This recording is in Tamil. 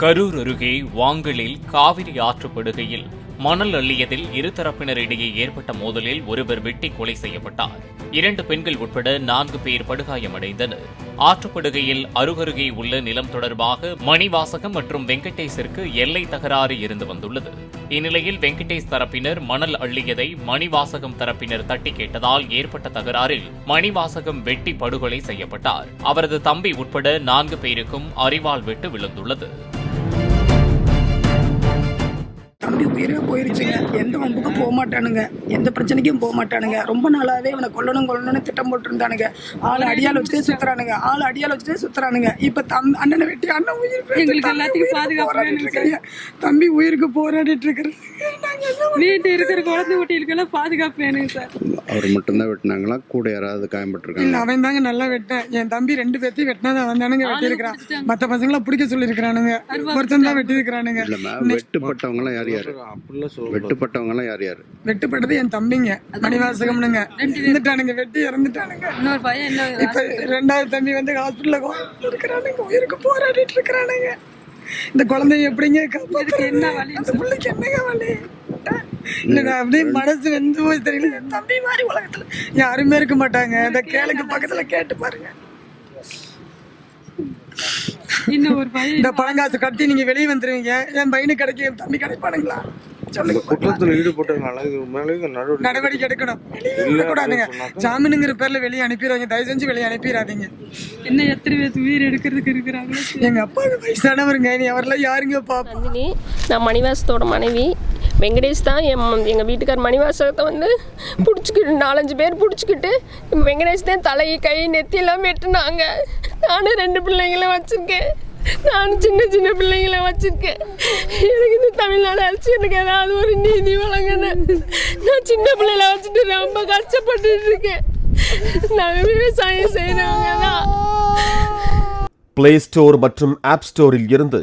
கரூர் அருகே வாங்கலில் காவிரி ஆற்றுப்படுகையில் மணல் அள்ளியதில் இருதரப்பினரிடையே ஏற்பட்ட மோதலில் ஒருவர் வெட்டி கொலை செய்யப்பட்டார். இரண்டு பெண்கள் உட்பட நான்கு பேர் படுகாயமடைந்தனர். ஆற்றுப்படுகையில் அருகருகே உள்ள நிலம் தொடர்பாக மணிவாசகம் மற்றும் வெங்கடேஷிற்கு எல்லை தகராறு இருந்து வந்துள்ளது. இந்நிலையில் வெங்கடேஷ் தரப்பினர் மணல் அள்ளியதை மணிவாசகம் தரப்பினர் தட்டி கேட்டதால் ஏற்பட்ட தகராறில் மணிவாசகம் வெட்டி படுகொலை செய்யப்பட்டார். அவரது தம்பி உட்பட நான்கு பேருக்கும் அரிவாள் வெட்டு விழுந்துள்ளது. போயிருச்சுங்க. எந்த வம்புக்கும் போக மாட்டானுங்க எந்த பிரச்சனைக்கும் போக மாட்டானுங்க ரொம்ப நாளாவே இவனை கொல்லணும் கொல்லணும்னு திட்டம் போட்டுருந்தானுங்க. ஆள் அடியால் வச்சுட்டே சுத்துறானுங்க. ஆள் அடியால் வச்சுட்டே சுத்துறானுங்க. இப்ப தம் அண்ணனை வெட்டி அண்ணன் உயிர். எங்களுக்கு எல்லாத்துக்கும் பாதுகாப்பு. தம்பி உயிருக்கு போராடிட்டு இருக்கிறது. வீட்டு இருக்கிற குழந்தை குட்டிகளுக்கெல்லாம் பாதுகாப்பு வேணுங்க சார். அவர் மட்டும்தான் வெட்டினாங்களா? கூட யாராவது இல்ல காயப்பட்டிருக்காங்க அவன் தாங்க நல்லா வெட்டேன் என் தம்பி ரெண்டு பேர்த்தையும் வெட்டினது அவன் தானுங்க வெட்டி இருக்கிறான் மத்த பசங்களை பிடிக்க சொல்லியிருக்கிறானுங்க. ஒருத்தன் தான் வெட்டி இருக்கிறானுங்க இல்லம்மா வெட்டுப்பட்டவங்களாம் யார் யார்? வெட்டுப்பட்டவங்களாம் யார் யார்? வெட்டுப்பட்டது என் தம்பிங்க. மணிவாசகம்னுங்க. இருந்துட்டானுங்க வெட்டி இறந்துட்டானுங்க. இன்னொரு பையன் இன்னும் இப்ப ரெண்டாவது தம்பி வந்து ஹாஸ்பிட்டல்ல இருக்கிறானுங்க. உயிருக்கு போராடிட்டு இருக்கிறானுங்க. இந்த குழந்தைய எப்படிங்க? என்ன வலி? அந்த பிள்ளைக்கு என்னங்க வலி இல்ல அப்படியே மனசு வெந்து போய் தெரியல. என் தம்பி மாதிரி உலகத்துல யாருமே இருக்க மாட்டாங்க. இந்த கேளுக்கு பக்கத்துல கேட்டு பாருங்க. இன்னும் ஒரு பையன் இந்த பணங்காசு கட்டி நீங்க வெளியே வந்துருவீங்க. என் பையனுக்கு கிடைக்க என் தம்பி கிடைப்பானுங்களா? சொல்லுங்க. குற்றத்தில் ஈடுபட்டதுனால இது மேலே நடவடிக்கை எடுக்கணும். வெளியே விடக்கூடாதுங்க ஜாமீனுங்கிற பேர்ல வெளியே அனுப்பிடுவாங்க. தயவு செஞ்சு வெளியே அனுப்பிடாதீங்க. இன்னும் எத்தனை பேர் உயிர் எடுக்கிறதுக்கு இருக்கிறாங்களோ? எங்க அப்பா வயசானவருங்க. நீ அவரெல்லாம் யாருங்க பாப்பா? நான் மணிவாசத்தோட மனைவி. வெங்கடேஷ் தான் என் எங்கள் வீட்டுக்கார் மணிவாசகத்தை வந்து பிடிச்சிக்கிட்டு நாலஞ்சு பேர் பிடிச்சிக்கிட்டு வெங்கடேஷ் தான் தலை கை நெத்தியெல்லாம் வெட்டுனாங்க. நானும் ரெண்டு பிள்ளைங்களை வச்சுருக்கேன். நானும் சின்ன சின்ன பிள்ளைங்கள வச்சுருக்கேன். எனக்கு இந்த தமிழ்நாடு அரசு எனக்கு ஏதாவது ஒரு நீதி வழங்கினேன் நான் சின்ன பிள்ளைல வச்சுட்டு ரொம்ப கஷ்டப்பட்டுட்டு இருக்கேன். நாங்கள் விவசாயம் செய்கிறவங்க தான். பிளே ஸ்டோர் மற்றும் ஆப் ஸ்டோரில் இருந்து